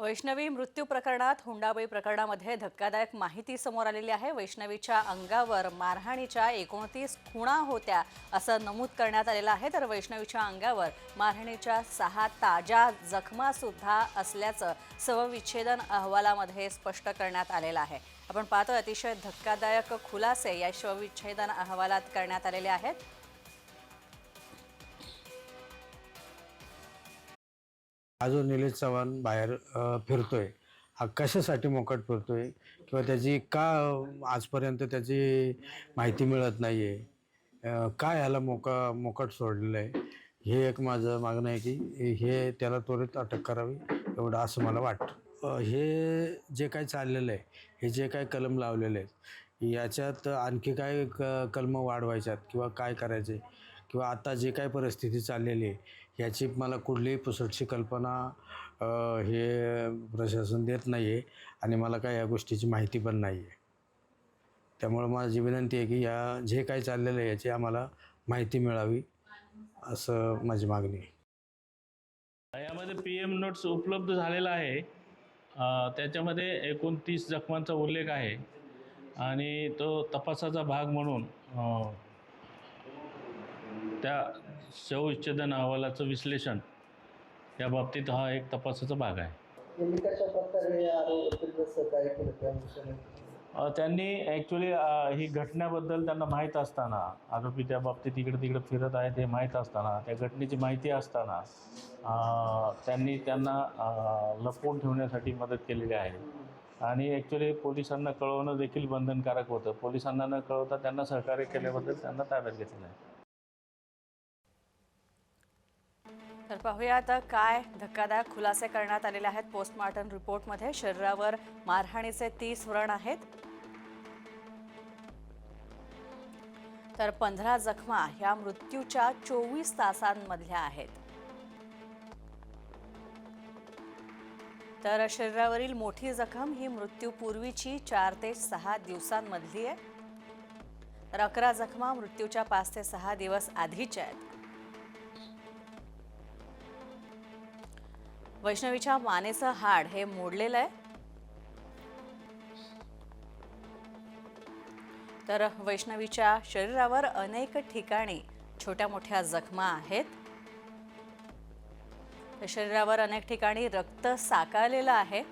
वैष्णवी मृत्यू प्रकरणात हुंडाबळी प्रकरणामध्ये धक्कादायक माहिती समोर आलेली आहे. वैष्णवीच्या अंगावर मारहाणीच्या एकोणतीस खुणा होत्या असं नमूद करण्यात आलेलं आहे. तर वैष्णवीच्या अंगावर मारहाणीच्या सहा ताज्या जखमासुद्धा असल्याचं सवविच्छेदन अहवालामध्ये स्पष्ट करण्यात आलेलं आहे. आपण पाहतोय अतिशय धक्कादायक खुलासे या शवविच्छेदन अहवालात करण्यात आलेले आहेत. हा जो निलेश चव्हाण बाहेर फिरतोय हा कशासाठी मोकट फिरतोय किंवा त्याची का आजपर्यंत त्याची माहिती मिळत नाही आहे का ह्याला मोका मोकट सोडलेलं आहे हे एक माझं मागणं आहे की हे त्याला त्वरित अटक करावी एवढं असं मला वाटतं. हे जे काय चाललेलं आहे हे जे काय कलम लावलेले आहेत याच्यात आणखी काय क कलम वाढवायच्यात किंवा काय करायचे किंवा आता जे काही परिस्थिती चाललेली आहे याची मला कुठलीही पुसटची कल्पना हे प्रशासन देत नाही आहे आणि मला काय या गोष्टीची माहिती पण नाही आहे त्यामुळं माझी विनंती आहे की या जे काही चाललेलं आहे याची आम्हाला माहिती मिळावी असं माझी मागणी आहे. यामध्ये पी एम नोट्स उपलब्ध झालेला आहे. त्याच्यामध्ये एकोणतीस जखमांचा उल्लेख आहे. आणि तो तपासाचा भाग म्हणून त्या शवविच्छेदन अहवालाचं विश्लेषण या बाबतीत हा एक तपासाचा भाग आहे. त्यांनी ॲक्च्युली ही घटनेबद्दल त्यांना माहीत असताना आरोपी त्या बाबतीत इकडे तिकडे फिरत आहेत हे माहीत असताना त्या घटनेची माहिती असताना त्यांनी त्यांना लपवून ठेवण्यासाठी मदत केलेली आहे. आणि ॲक्च्युली पोलिसांना कळवणं देखील बंधनकारक होतं. पोलिसांना न कळवता त्यांना सहकार्य केल्याबद्दल त्यांना ताब्यात घेतलेलं आहे. तर पाहूया आता काय धक्कादायक खुलासे करण्यात आलेले आहेत पोस्टमॉर्टम रिपोर्टमध्ये शरीरावर मारहाणीचे तीस व्रण आहेत. तर पंधरा जखमा ह्या मृत्यूच्या चोवीस तासांमधल्या आहेत. तर शरीरावरील मोठी जखम ही मृत्यूपूर्वीची चार ते सहा दिवसांमधली आहे. तर अकरा जखमा मृत्यूच्या पाच ते सहा दिवस आधीच्या आहेत. वैष्णवीच्या मानेचं हाड हे मोडलेलं आहे. तर वैष्णवीच्या शरीरावर अनेक ठिकाणी छोट्या मोठ्या जखमा आहेत. शरीरावर अनेक ठिकाणी रक्त साकारलेलं आहे.